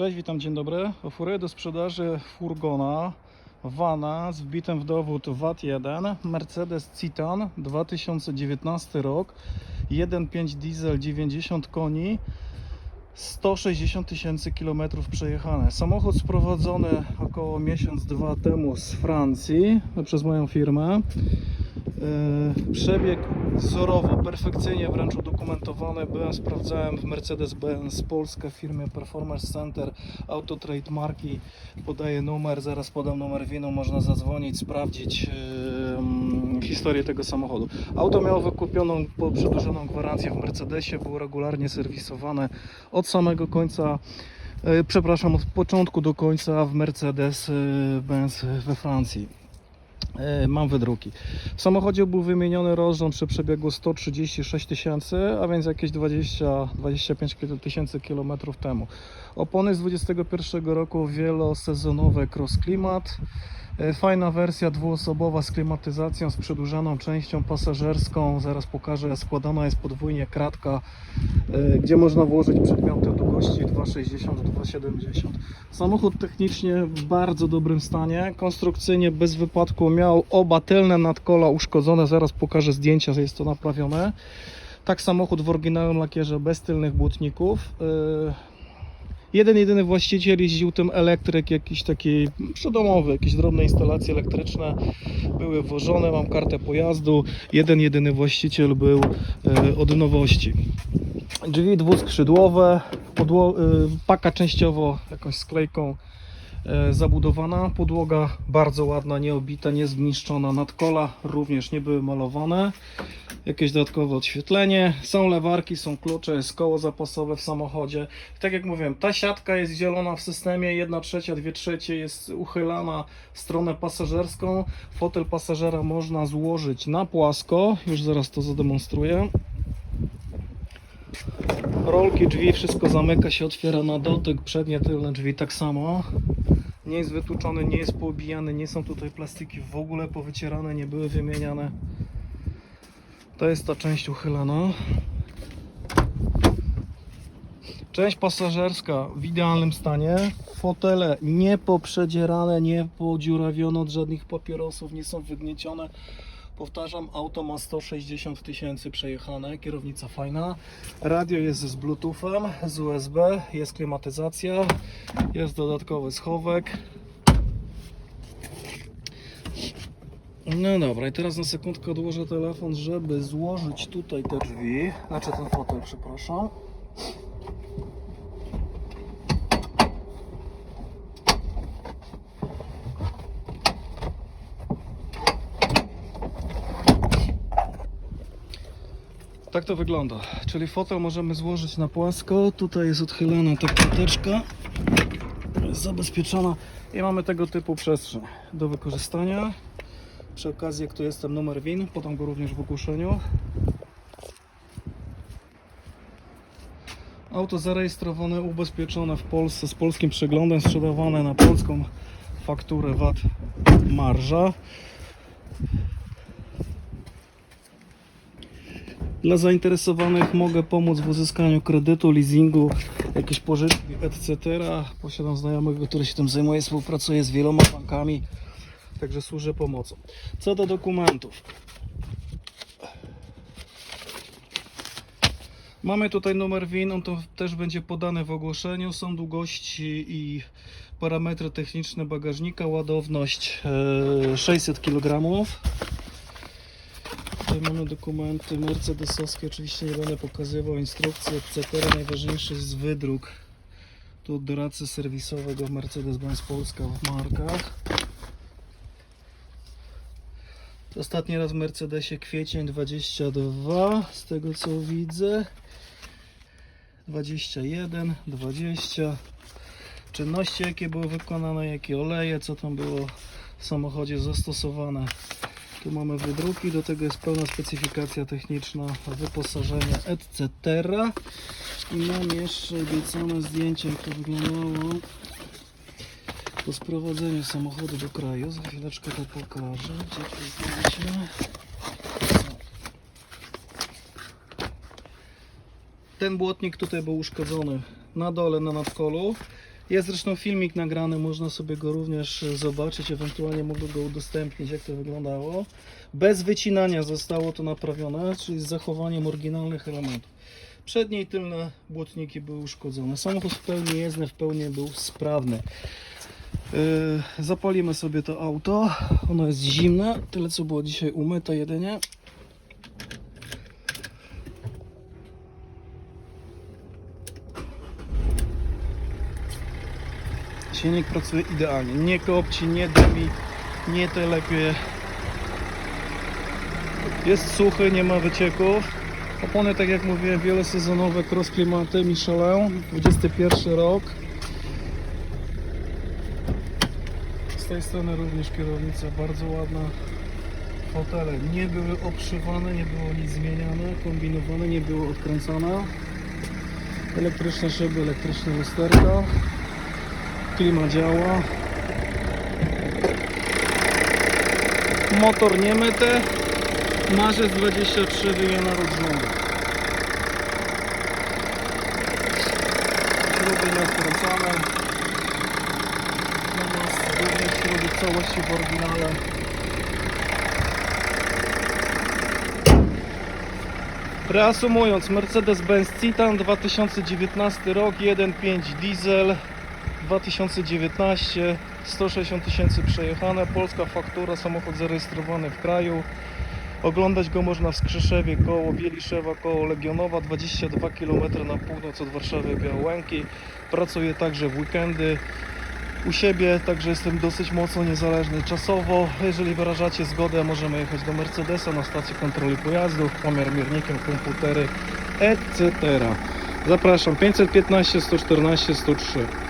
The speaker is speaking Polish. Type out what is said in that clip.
Cześć, witam, dzień dobry. Oferuję do sprzedaży furgona Vana z wbitym w dowód VAT1 Mercedes Citan 2019 rok 1.5 diesel 90 koni 160 tysięcy kilometrów przejechane. Samochód sprowadzony około miesiąc, dwa temu z Francji przez moją firmę. Yy, Przebieg wzorowo, perfekcyjnie wręcz udokumentowany. Byłem, sprawdzałem w Mercedes-Benz Polska w firmie Performance Center Auto Trade marki. Podaję numer, zaraz podam numer winu, można zadzwonić, sprawdzić yy, historię tego samochodu. Auto miało wykupioną przedłużoną gwarancję w Mercedesie, było regularnie serwisowane od samego końca. yy, Przepraszam, od początku do końca w Mercedes-Benz we Francji. E, Mam wydruki. W samochodzie był wymieniony rozrząd przy przebiegu 136 tysięcy, a więc jakieś 20-25 tysięcy kilometrów temu. Opony z 21 roku wielosezonowe Cross Climat. E, Fajna wersja dwuosobowa z klimatyzacją, z przedłużaną częścią pasażerską. Zaraz pokażę, składana jest podwójnie kratka, e, gdzie można włożyć przedmioty długości 2,60-2,70. Samochód technicznie w bardzo dobrym stanie. Konstrukcyjnie bez wypadku miał oba tylne nadkola uszkodzone. Zaraz pokażę zdjęcia, że jest to naprawione. Tak samochód w oryginalnym lakierze bez tylnych błotników. Jeden, jedyny właściciel jeździł tym elektryk, jakiś taki przydomowy, jakieś drobne instalacje elektryczne były włożone. Mam kartę pojazdu. Jeden, jedyny właściciel był yy, od nowości. Drzwi dwuskrzydłowe, podło- y, paka częściowo jakąś sklejką e, zabudowana, podłoga bardzo ładna, nieobita, niezniszczona, nadkola również nie były malowane, jakieś dodatkowe odświetlenie, są lewarki, są klucze, jest koło zapasowe w samochodzie. Tak jak mówiłem, ta siatka jest zielona w systemie, 1 trzecia, 2 trzecie jest uchylana w stronę pasażerską, fotel pasażera można złożyć na płasko, już zaraz to zademonstruję. Rolki drzwi, wszystko zamyka się, otwiera na dotyk, przednie, tylne drzwi tak samo. Nie jest wytłuczony, nie jest poobijany, nie są tutaj plastiki w ogóle powycierane, nie były wymieniane. To jest ta część uchylana. Część pasażerska w idealnym stanie. Fotele nie poprzedzierane, nie podziurawione od żadnych papierosów, nie są wygniecione. Powtarzam, auto ma 160 tysięcy przejechane, kierownica fajna. Radio jest z Bluetoothem, z USB, jest klimatyzacja, jest dodatkowy schowek. No dobra, i teraz na sekundkę odłożę telefon, żeby złożyć tutaj te drzwi, znaczy ten fotel, przepraszam. Tak to wygląda. Czyli fotel możemy złożyć na płasko. Tutaj jest odchylana ta krateczka. Jest zabezpieczona i mamy tego typu przestrzeń do wykorzystania. Przy okazji, jak tu jestem numer WIN, podam go również w ogłoszeniu. Auto zarejestrowane, ubezpieczone w Polsce z polskim przeglądem, sprzedawane na polską fakturę VAT marża. Dla zainteresowanych mogę pomóc w uzyskaniu kredytu, leasingu, jakieś pożyczki, etc. Posiadam znajomego, który się tym zajmuje, współpracuje z wieloma bankami, także służę pomocą. Co do dokumentów. Mamy tutaj numer WIN, on to też będzie podany w ogłoszeniu. Są długości i parametry techniczne bagażnika, ładowność e, 600 kg. Tutaj mamy dokumenty mercedesowskie, oczywiście nie będę pokazywał instrukcji, etc. Najważniejszy jest wydruk tu od doradcy serwisowego Mercedes-Benz Polska w markach. Ostatni raz w Mercedesie kwiecień 22, z tego co widzę. 21, 20. Czynności jakie były wykonane, jakie oleje, co tam było w samochodzie zastosowane. Tu mamy wydruki, do tego jest pełna specyfikacja techniczna, wyposażenie, etc. I mam jeszcze obiecane zdjęcie, jak to wyglądało po sprowadzeniu samochodu do kraju. Za chwileczkę to pokażę. Gdzie to zdjęcie? Ten błotnik tutaj był uszkodzony na dole, na nadkolu. Jest zresztą filmik nagrany, można sobie go również zobaczyć, ewentualnie mogę go udostępnić, jak to wyglądało. Bez wycinania zostało to naprawione, czyli z zachowaniem oryginalnych elementów. Przednie i tylne błotniki były uszkodzone. Samochód w pełni jezdny, w pełni był sprawny. Yy, zapalimy sobie to auto. Ono jest zimne, tyle co było dzisiaj umyte jedynie. Silnik pracuje idealnie. Nie kopci, nie dymi, nie telepie. Jest suchy, nie ma wycieków. Opony, tak jak mówiłem, wielosezonowe, cross klimaty Michelin, 21 rok. Z tej strony również kierownica bardzo ładna. Fotele nie były obszywane, nie było nic zmieniane, kombinowane, nie było odkręcane. Elektryczne szyby, elektryczne lusterka. Klima działa. Motor nie myty. Marzec 23 wymiana różnego. Śruby nie odkręcane. Natomiast również śruby całości w oryginale. Reasumując, Mercedes-Benz Citan 2019 rok 1.5 diesel 2019 160 tysięcy przejechane, polska faktura, samochód zarejestrowany w kraju. Oglądać go można w Skrzyszewie koło Bieliszewa, koło Legionowa, 22 km na północ od Warszawy Białęki. Pracuję także w weekendy u siebie, także jestem dosyć mocno niezależny czasowo. Jeżeli wyrażacie zgodę, możemy jechać do Mercedesa na stację kontroli pojazdów, pomiar miernikiem, komputery, etc. Zapraszam 515 114 103.